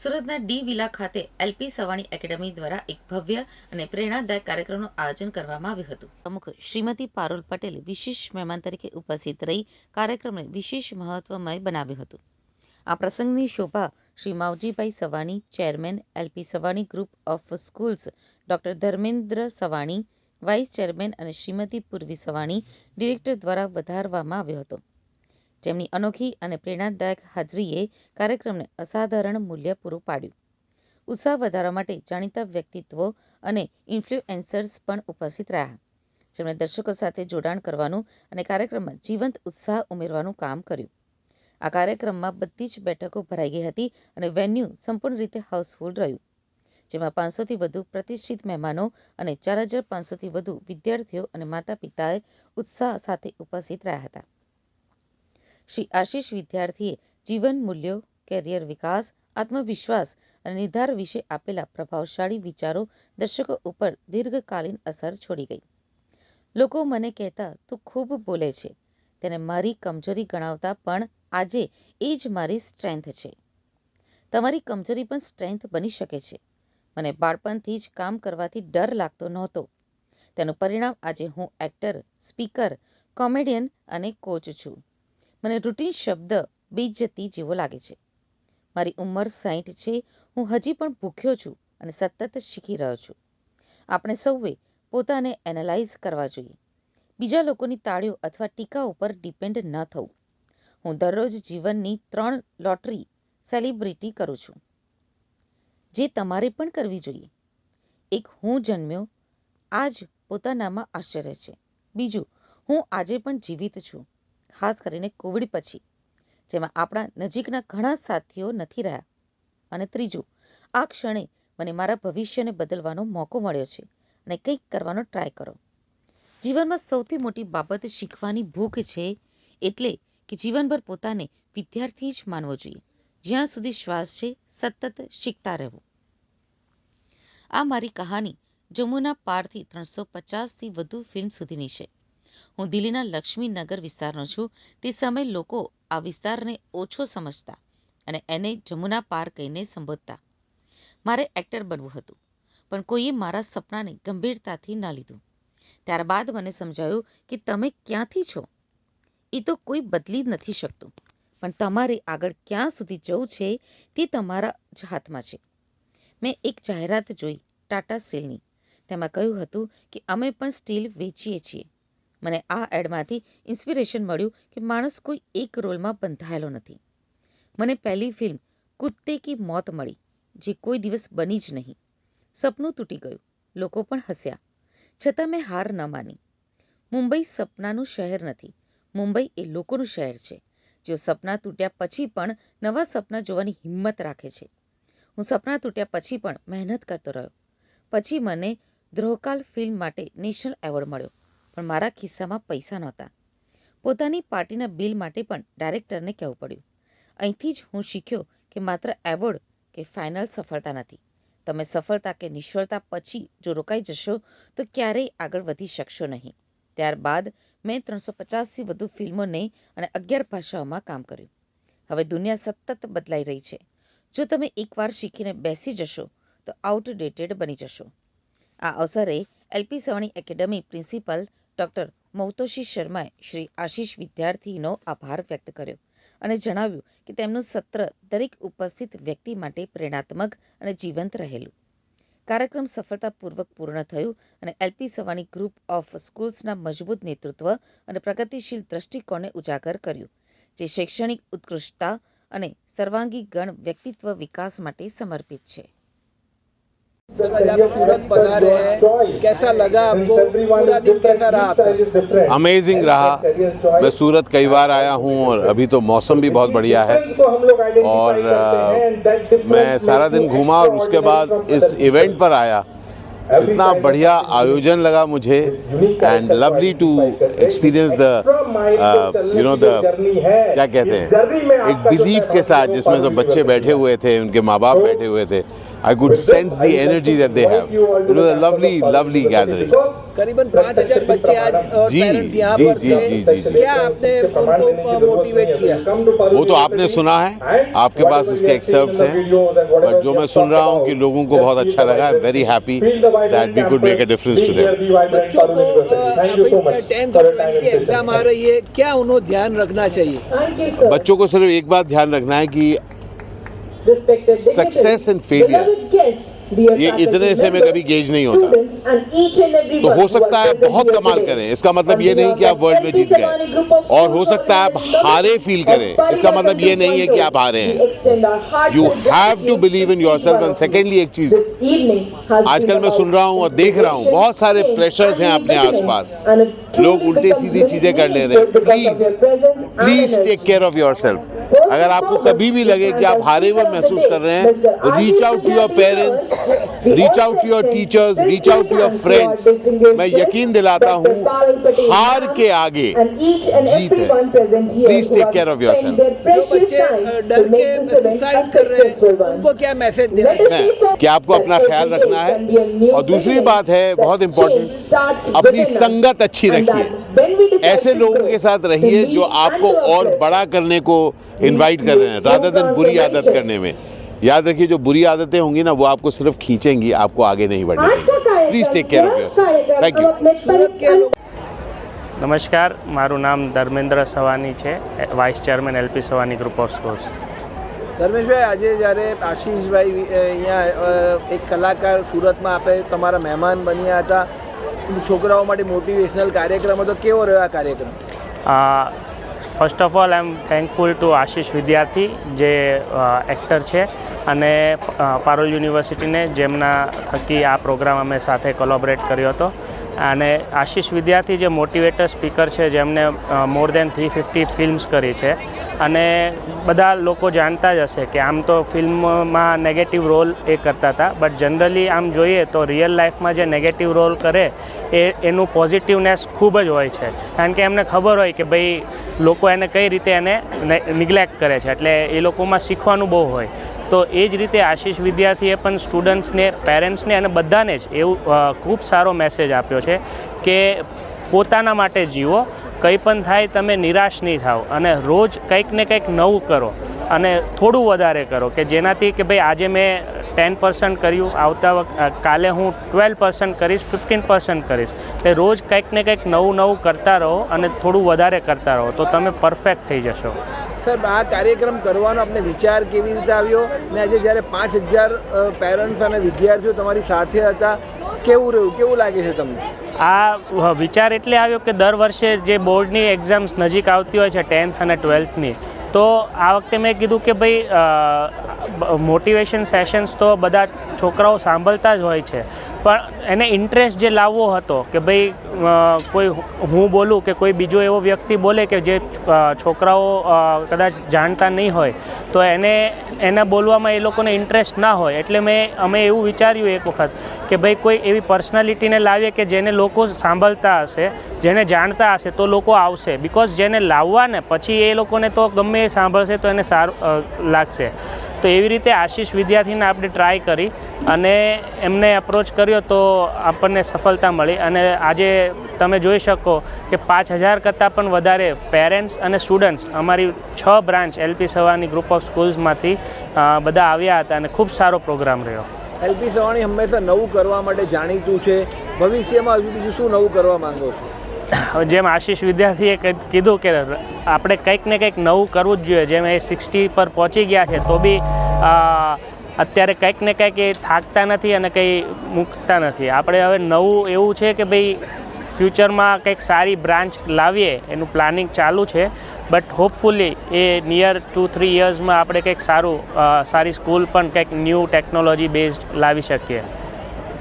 સુરતના D villa ખાતે LP Savani Academy દ્વારા એક ભવ્ય અને પ્રેરણાદાયક કાર્યક્રમનું આયોજન કરવામાં આવ્યું હતું. પ્રમુખ શ્રીમતી પારુલ પટેલ વિશેષ મહેમાન તરીકે ઉપસ્થિત રહી કાર્યક્રમને વિશેષ મહત્વમય બનાવ્યું હતું. આ પ્રસંગની શોભા Shri Mavjibhai Savani, chairman LP Savani group of schools, doctor Dharmendra Savani, vice chairman અને શ્રીમતી પૂર્વી સવાણી ડિરેક્ટર દ્વારા વધારવામાં આવ્યો હતો. જેમની અનોખી અને પ્રેરણાદાયક હાજરીએ કાર્યક્રમને અસાધારણ મૂલ્ય પૂરું પાડ્યું. ઉત્સાહ વધારવા માટે જાણીતા વ્યક્તિત્વો અને ઇન્ફ્લુએન્સર્સ પણ ઉપસ્થિત રહ્યા. જેમણે દર્શકો સાથે જોડાણ કરવાનું અને કાર્યક્રમમાં જીવંત ઉત્સાહ ઉમેરવાનું કામ કર્યું. આ કાર્યક્રમમાં બધી જ બેઠકો ભરાઈ ગઈ હતી અને વેન્યુ સંપૂર્ણ રીતે હાઉસફુલ રહ્યું. જેમાં પાંચસોથી વધુ પ્રતિષ્ઠિત મહેમાનો અને ચાર હજાર પાંચસોથી વધુ વિદ્યાર્થીઓ અને માતા પિતાએ ઉત્સાહ સાથે ઉપસ્થિત રહ્યા હતા. શ્રી આશીષ વિદ્યાર્થીએ જીવન મૂલ્યો કેરિયર વિકાસ, આત્મવિશ્વાસ અને નિર્ધાર વિશે આપેલા પ્રભાવશાળી વિચારો દર્શકો ઉપર દીર્ઘકાલીન અસર છોડી ગઈ. લોકો મને કહેતા, તું ખૂબ બોલે છે. તેને મારી કમજોરી ગણાવતા પણ આજે એ જ મારી સ્ટ્રેન્થ છે. તમારી કમજોરી પણ સ્ટ્રેન્થ બની શકે છે. મને બાળપણથી જ કામ કરવાથી ડર લાગતો નહોતો. તેનું પરિણામ આજે હું એક્ટર, સ્પીકર, કોમેડિયન અને કોચ છું. મને રૂટીન શબ્દ બેઇજ્જતી જેવો લાગે છે. મારી ઉંમર સાઠ છે, હું હજી પણ ભૂખ્યો છું અને સતત શીખી રહ્યો છું. આપણે સૌએ પોતાને એનાલાઇઝ કરવા જોઈએ. બીજા લોકોની તાળીઓ અથવા ટીકા ઉપર ડિપેન્ડ ન થવું. હું દરરોજ જીવનની ત્રણ લોટરી સેલિબ્રિટી કરું છું. જે તમારે પણ કરવી જોઈએ. એક, હું જન્મ્યો. આજ પોતાનામાં આશ્ચર્ય છે. બીજું, હું આજે પણ જીવિત છું. ખાસ કરીને કોવિડ પછી, જેમાં આપણા નજીકના ઘણા સાથીઓ નથી રહ્યા. અને ત્રીજું, આ ક્ષણે મને મારા ભવિષ્યને બદલવાનો મોકો મળ્યો છે અને કંઈક કરવાનો ટ્રાય કરો. જીવનમાં સૌથી મોટી બાબત શીખવાની ભૂખ છે એટલે કે જીવનભર પોતાને વિદ્યાર્થી જ માનવો જોઈએ. જ્યાં સુધી શ્વાસ છે, સતત શીખતા રહેવું. આ મારી કહાની જમ્મુના પારથી ત્રણસો પચાસથી વધુ ફિલ્મ સુધીની છે. હું દિલ્હીના લક્ષ્મીનગર વિસ્તારનો છું. તે સમયે લોકો આ વિસ્તારને ઓછો સમજતા અને એને જમુના પાર કહીને સંબોધતા. મારે એક્ટર બનવું હતું, પણ કોઈએ મારા સપનાને ગંભીરતાથી ના લીધું. ત્યારબાદ મને સમજાયું કે તમે ક્યાંથી છો? એ તો કોઈ બદલી નથી શકતું, પણ તમારે આગળ ક્યાં સુધી જવું છે તે તમારા જ હાથમાં છે. મેં એક જાહેરાત જોઈ, ટાટા સ્ટીલની. તેમાં કહ્યું હતું કે અમે પણ સ્ટીલ વેચીએ છીએ. મને આ એડમાંથી ઇન્સ્પિરેશન મળ્યું કે માણસ કોઈ એક રોલમાં બંધાયેલો નથી. મને પહેલી ફિલ્મ કુત્તે કી મોત મળી, જે કોઈ દિવસ બની જ નહીં. સપનું તૂટી ગયું, લોકો પણ હસ્યા. છતાં મેં હાર ન માની. મુંબઈ સપનાનું શહેર નથી. મુંબઈ એ લોકોનું શહેર છે. જેઓ સપના તૂટ્યા પછી પણ નવા સપના જોવાની હિંમત રાખે છે. હું સપના તૂટ્યા પછી પણ મહેનત કરતો રહ્યો. પછી મને દ્રોહકાલ ફિલ્મ માટે નેશનલ એવોર્ડ મળ્યો. પણ મારા ખિસ્સામાં પૈસા નહોતા. પોતાની પાર્ટીના બિલ માટે પણ ડાયરેક્ટરને કહેવું પડ્યું. અહીંથી જ હું શીખ્યો કે માત્ર એવોર્ડ કે ફાઇનલ સફળતા નથી. તમે સફળતા કે નિષ્ફળતા પછી જો રોકાઈ જશો, તો ક્યારેય આગળ વધી શકશો નહીં. ત્યારબાદ મેં ત્રણસો પચાસથી વધુ ફિલ્મોને અને અગિયાર ભાષાઓમાં કામ કર્યું. હવે દુનિયા સતત બદલાઈ રહી છે. જો તમે એકવાર શીખીને બેસી જશો, તો આઉટડેટેડ બની જશો. આ અવસરે LP Savani academy principal doctor Moutoshi શર્માએ શ્રી આશીષ વિદ્યાર્થીનો આભાર વ્યક્ત કર્યો અને જણાવ્યું કે તેમનું સત્ર દરેક ઉપસ્થિત વ્યક્તિ માટે પ્રેરણાત્મક અને જીવંત રહેલું. કાર્યક્રમ સફળતાપૂર્વક પૂર્ણ થયું અને એલપી સવાણી ગ્રુપ ઓફ સ્કૂલ્સના મજબૂત નેતૃત્વ અને પ્રગતિશીલ દ્રષ્ટિકોણને ઉજાગર કર્યું, જે શૈક્ષણિક ઉત્કૃષ્ટતા અને સર્વાંગી ગણ વ્યક્તિત્વ વિકાસ માટે સમર્પિત છે. कैसा लगा कैसा रहा अमेजिंग रहा। मैं सूरत कई बार आया हूँ और अभी तो मौसम भी बहुत बढ़िया है। और मैं सारा दिन घूमा और उसके बाद इस इवेंट पर आया। इतना बढ़िया आयोजन लगा मुझे and lovely to experience the you know the क्या कहते हैं, एक बिलीफ के साथ जिसमें सब बच्चे बैठे हुए थे, उनके माँ बाप बैठे हुए थे I good sense the energy that they have it was a lovely lovely gathering. करीबन पाँच हज़ार बच्चे आज और जी, पेरेंट्स यहाँ जी, पर जी, थे। जी, जी, जी। क्या आपने उनको मोटिवेट किया? वो तो आपने सुना है। आपके पास उसके एक्सर्प्ट हैं। बट जो मैं सुन रहा हूँ कि लोगों को बहुत अच्छा लगा है very happy that we could make a difference to them बच्चों को टेंथ और ट्वेल्थ की एग्ज़ाम आ रही है क्या उन्हें ध्यान रखना चाहिए. बच्चों को सिर्फ़ एक बात ध्यान रखना है कि सक्सेस एंड and ये इतने से में कभी गेज नहीं होता। तो हो सकता है बहुत कमाल करें। इसका मतलब ये नहीं कि आप वर्ल्ड में जीत गए और हो सकता है आप हारे फील करें। इसका मतलब ये नहीं है कि आप हारे हैं। You have to believe in yourself and secondly एक चीज़ आजकल मैं सुन रहा हूँ और देख रहा हूँ बहुत सारे प्रेशर्स हैं अपने आसपास। लोग उल्टी सीधी चीज़ें कर ले रहे हैं। Please please take care of yourself अगर आपको कभी भी लगे कि आप हारे हुए महसूस कर रहे हैं reach out to your parents reach out to your teachers reach out to your friends मैं यकीन दिलाता हूँ हार के आगे जीत है। Please take care of yourself जो बच्चे डर के सुसाइड कर रहे उनको क्या मैसेज देना मैं कि आपको अपना ख्याल रखना है। और दूसरी बात है बहुत इंपॉर्टेंट अपनी संगत अच्छी रखिए। ऐसे लोगों के साथ रहिए जो आपको और बड़ा करने को इनवाइट कर रहे हैं रादर देन बुरी आदत करने में याद रखिए जो बुरी आदतें होंगी ना वो आपको सिर्फ खींचेंगी आपको आगे नहीं बढ़ने देंगी please take care of your thank you Surat के लोग નમસ્કાર મારું નામ ધર્મેન્દ્ર સવાની છે vice chairman LP Savani group of schools Dharmeshbhai આજે જ્યારે આશીષભાઈ અ, અહીંયા અ, એક કલાકાર સુરતમાં આપણે તમારા મહેમાન બન્યા હતા છોકરાઓ માટે મોટિવેશનલ કાર્યક્રમ હતો. કેવો રહ્યો આ કાર્યક્રમ? First of all I am thankful to Ashish Vidyarthi, જે એક્ટર છે અને પારોલ યુનિવર્સિટીને જેમના થકી આ પ્રોગ્રામ અમે સાથે કોલોબરેટ કર્યો હતો. અને આશીષ વિદ્યાર્થી જે મોટિવેટર સ્પીકર છે જેમને more than three fifty films કરી છે. અને બધા લોકો જાણતા જ હશે કે આમ તો ફિલ્મમાં નેગેટિવ રોલ એ કરતા હતા બટ જનરલી આમ જોઈએ તો રિયલ લાઈફમાં જે નેગેટિવ રોલ કરે, એ, એનું પોઝિટિવનેસ ખૂબ જ હોય છે. કારણ કે એમને ખબર હોય કે ભાઈ લોકો એને કઈ રીતે એને નિગ્લેક્ટ કરે છે, એટલે એ લોકોમાં શીખવાનું બહુ હોય. તો એ જ રીતે આશીષ વિદ્યાર્થીએ પણ સ્ટુડન્ટ્સને પેરેન્ટ્સને અને બધાને જ એવું ખૂબ સારો મેસેજ આપ્યો છે કે પોતાના માટે જીવો, કંઈ પણ થાય તમે નિરાશ નહીં થાઓ અને રોજ કંઈક ને કંઈક નવું કરો અને થોડું વધારે કરો કે જેનાથી કે ભાઈ આજે મેં ટેન પર્સન્ટ કર્યું. આવતા વખત કાલે હું ટ્વેલ્વ પર્સન્ટ કરીશ ફિફ્ટીન પર્સન્ટ કરીશ. એટલે રોજ કંઈક ને કંઈક નવું નવું કરતા રહો અને થોડું વધારે કરતા રહો. તો તમે પરફેક્ટ થઈ જશો. સર આ કાર્યક્રમ કરવાનો આપને વિચાર કેવી રીતે આવ્યો? ને આજે જ્યારે પાંચ હજાર પેરેન્ટ્સ અને વિદ્યાર્થીઓ તમારી સાથે હતા કેવું રહ્યું? કેવું લાગે છે તમને? આ વિચાર એટલે આવ્યો કે દર વર્ષે જે બોર્ડની એક્ઝામ્સ નજીક આવતી હોય છે ટેન્થ અને ટ્વેલ્થની તો આ વખતે મેં કીધું કે ભાઈ મોટિવેશન સેશન્સ તો બધા છોકરાઓ સાંભળતા જ હોય છે. પણ એને ઇન્ટરેસ્ટ જે લાવવો હતો કે ભાઈ કોઈ હું બોલું કે કોઈ બીજો એવો વ્યક્તિ બોલે કે જે છોકરાઓ કદાચ જાણતા નહીં હોય, તો એને એને બોલવામાં એ લોકોને ઇન્ટરેસ્ટ ના હોય. એટલે મેં, અમે એવું વિચાર્યું એક વખત કે ભાઈ કોઈ એવી પર્સનાલિટીને લાવીએ કે જેને લોકો સાંભળતા હશે, જેને જાણતા હશે તો લોકો આવશે. બિકોઝ જેને લાવવા ને પછી એ લોકોને તો ગમે એ સાંભળશે તો એને સારું લાગશે. તો એવી રીતે આશીષ વિદ્યાર્થીને આપણે ટ્રાય કરી અને એમને અપ્રોચ કર્યો તો આપણને સફળતા મળી અને આજે તમે જોઈ શકો કે પાંચ હજાર કરતાં પણ વધારે પેરેન્ટ્સ અને સ્ટુડન્ટ્સ અમારી છ branch LP Savani group of સ્કૂલ્સમાંથી બધા આવ્યા હતા અને ખૂબ સારો પ્રોગ્રામ રહ્યો. એલપી સવાણી હંમેશા નવું કરવા માટે જાણીતું છે. ભવિષ્યમાં હજુ બીજું શું નવું કરવા માંગો છો? જેમ આશીષ વિદ્યાર્થીએ કીધું કે આપણે કંઈક ને કંઈક નવું કરવું જ જોઈએ. જેમ એ સિક્સટી પર પહોંચી ગયા છે, તો બી અત્યારે કંઈક ને કંઈક એ થાકતા નથી અને કંઈ મૂકતા નથી. આપણે હવે નવું એવું છે કે ભાઈ ફ્યુચરમાં કંઈક સારી બ્રાન્ચ લાવીએ, એનું પ્લાનિંગ ચાલુ છે. But hopefully A near two three યર્સમાં આપણે કંઈક સારું સારી સ્કૂલ પણ કંઈક ન્યૂ ટેકનોલોજી બેઝડ લાવી શકીએ.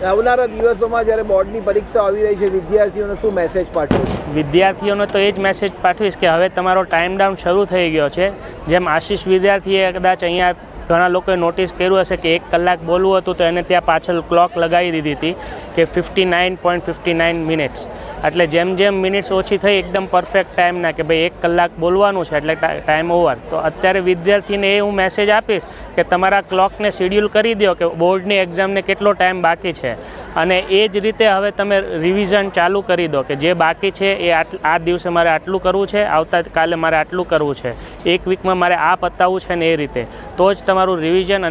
આવનારા દિવસોમાં જ્યારે બોર્ડની પરીક્ષા આવી રહી છે, વિદ્યાર્થીઓને શું મેસેજ પાઠવો વિદ્યાર્થીઓને તો એ જ મેસેજ પાઠવીશ કે હવે તમારો ટાઈમ ડાઉન શરૂ થઈ ગયો છે. જેમ આશીષ વિદ્યાર્થીએ કદાચ અહીંયા ઘણા લોકોએ નોટિસ કર્યું હશે કે એક કલાક બોલવું હતું તો એને ત્યાં પાછળ ક્લોક લગાવી દીધી હતી કે fifty nine point fifty nine minutes એટલે જેમ જેમ મિનિટ્સ ઓછી થઈ, એકદમ પરફેક્ટ ટાઈમના કે ભાઈ એક કલાક બોલવાનું છે, એટલે ટાઈમ ઓવર તો અત્યારે વિદ્યાર્થીને એ હું મેસેજ આપીશ કે તમારા ક્લોકને શેડ્યુલ કરી દો કે બોર્ડની એક્ઝામને કેટલો ટાઈમ બાકી છે. અને એ જ રીતે હવે તમે રિવિઝન ચાલુ કરી દો કે જે બાકી છે એ આ દિવસે મારે આટલું કરવું છે, આવતા કાલે મારે આટલું કરવું છે. એક વીકમાં મારે આ પતાવવું છે ને એ રીતે. તો જ તમારું રિવિઝન